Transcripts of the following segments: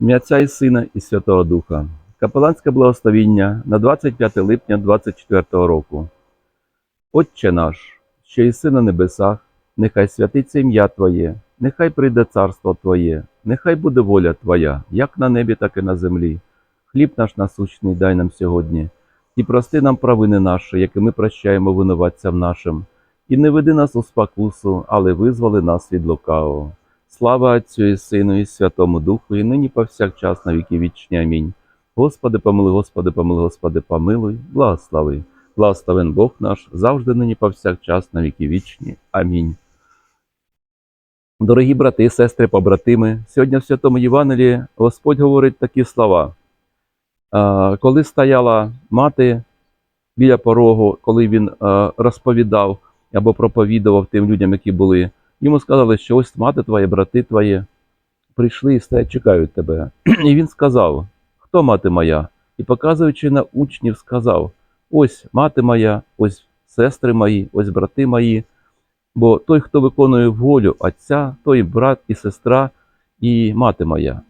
Ім'я Отця і Сина і Святого Духа. Капеланське благословіння на 25 липня 24 року. Отче наш, що єси на небесах, нехай святиться ім'я Твоє, нехай прийде царство Твоє, нехай буде воля Твоя, як на небі, так і на землі. Хліб наш насущний дай нам сьогодні, і прости нам провини наші, які ми прощаємо винуватцям нашим. І не веди нас у спокусу, але визволи нас від лукавого. Слава Отцю і Сину, і Святому Духу, і нині повсякчас на віки вічні. Амінь. Господи, помилуй, Господи, помилуй, Господи, помилуй, благослови. Благословен Бог наш, завжди нині повсякчас на віки вічні. Амінь. Дорогі брати, сестри, побратими, сьогодні в Святому Євангелії Господь говорить такі слова. Коли стояла мати біля порогу, коли він розповідав або проповідував тим людям, які були, йому сказали, що ось мати твоя, брати твої прийшли і стоять, чекають тебе. І він сказав: Хто мати моя? І показуючи на учнів, сказав: Ось мати моя, ось сестри мої, ось брати мої. Бо той, хто виконує волю Отця, той брат і сестра, і мати моя.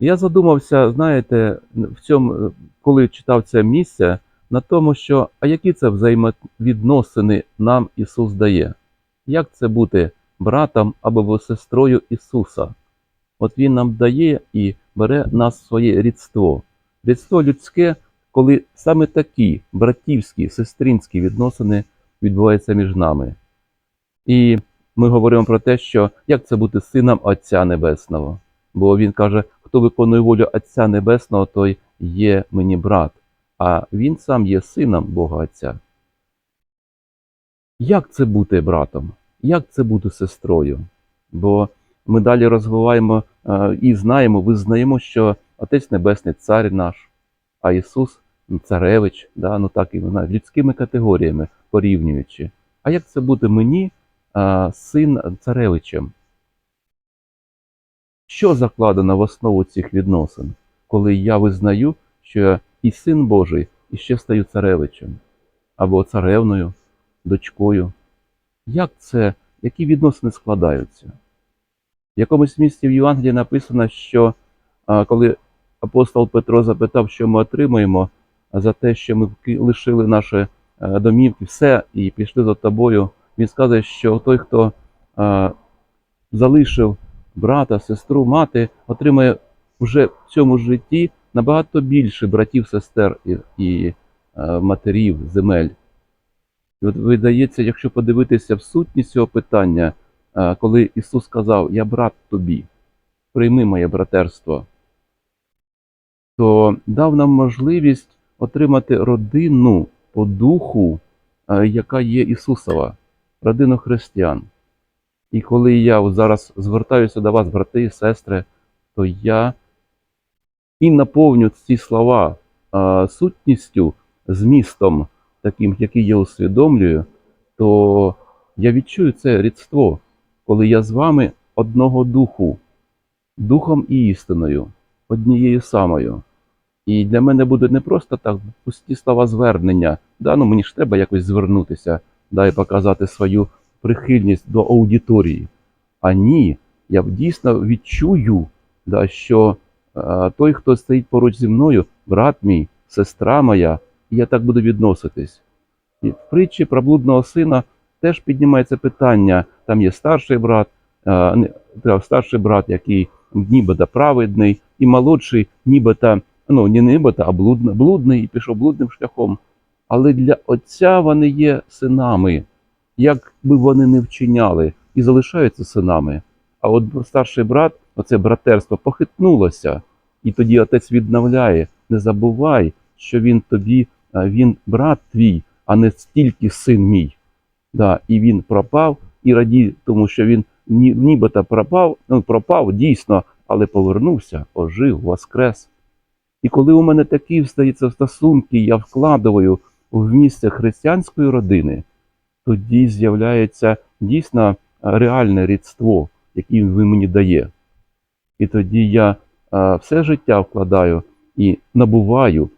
Я задумався, знаєте, в цьому, коли читав це місце, на тому, що а які це взаємовідносини нам Ісус дає? Як це бути братом або сестрою Ісуса? От Він нам дає і бере нас своє рідство. Рідство людське, коли саме такі братівські, сестринські відносини відбуваються між нами. І ми говоримо про те, що як це бути сином Отця Небесного. Бо Він каже, хто виконує волю Отця Небесного, той є мені брат, а він сам є сином Бога Отця. Як це бути братом? Як це бути сестрою? Бо ми далі розвиваємо е, і знаємо, визнаємо, що Отець Небесний цар наш, а Ісус царевич, да, ну так і вона людськими категоріями порівнюючи. А як це бути мені, е, син царевичем? Що закладено в основу цих відносин, коли я визнаю, що я і син Божий, і ще стаю царевичем або царевною, дочкою? Як це, які відносини складаються? В якомусь місці в Євангелії написано, що коли апостол Петро запитав, що ми отримаємо за те, що ми лишили наші домівки, все і пішли за тобою, він сказав, що той, хто залишив брата, сестру, мати, отримає вже в цьому житті набагато більше братів, сестер і, матерів, земель. І от видається, якщо подивитися в сутність цього питання, е, коли Ісус сказав: Я брат тобі, прийми моє братерство, то дав нам можливість отримати родину по духу, е, яка є Ісусова, родину християн. І коли я зараз звертаюся до вас, брати і сестри, то я і наповню ці слова сутністю, змістом, таким, який я усвідомлюю, то я відчую це рідство, коли я з вами одного духу, духом і істиною, однією самою. І для мене буде не просто так пусті слова звернення. Да, ну мені ж треба якось звернутися, да, і показати свою прихильність до аудиторії. А ні, я дійсно відчую, да, що е, той, хто стоїть поруч зі мною, брат мій, сестра моя, і я так буду відноситись. І в притчі про блудного сина теж піднімається питання: там є старший брат, старший брат, який нібито праведний, і молодший, нібито, ну не нібито, а блудний, і пішов блудним шляхом. Але для отця вони є синами як би вони не вчиняли, і залишаються синами. А от старший брат, оце братерство, похитнулося, і тоді отець відновляє: не забувай, що він тобі, він брат твій, а не стільки син мій. Да, і він пропав, і радій, тому що він нібито пропав, ну пропав дійсно, але повернувся, ожив, воскрес. І коли у мене такі стаються стосунки, я вкладаю в місце християнської родини, тоді з'являється дійсно е, реальне рідство, яке він мені дає. І тоді я е, все життя вкладаю і набуваю.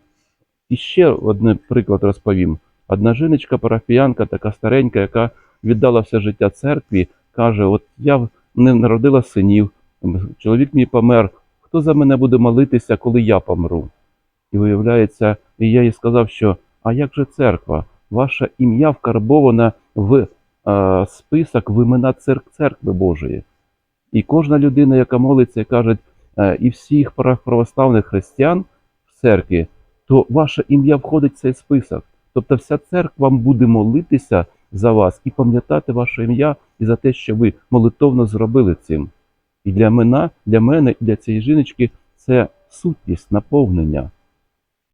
І ще один приклад розповім. Одна жіночка, парафіянка, така старенька, яка віддала все життя церкві, каже: От я не народила синів, чоловік мій помер, хто за мене буде молитися, коли я помру? І виявляється, і я їй сказав, що а як же церква? Ваше ім'я вкарбоване в е, список в імена цер- церкви Божої. І кожна людина, яка молиться каже, е, і всіх прав- православних християн в церкві, то ваше ім'я входить в цей список. Тобто вся церква буде молитися за вас і пам'ятати ваше ім'я і за те, що ви молитовно зробили цим. І для мене, для мене, і для цієї жіночки це сутність, наповнення.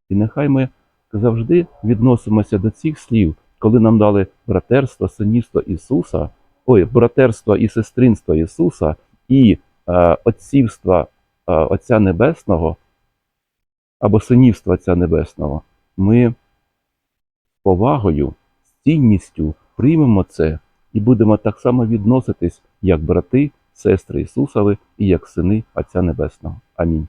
І нехай ми завжди відносимося до цих слів, коли нам дали братерство, синівство Ісуса, ой, братерство і сестринство Ісуса і е, отцівство е, Отця Небесного або синівства Отця Небесного. Ми з повагою, з цінністю приймемо це і будемо так само відноситись, як брати, сестри Ісусови і як сини Отця Небесного. Амінь.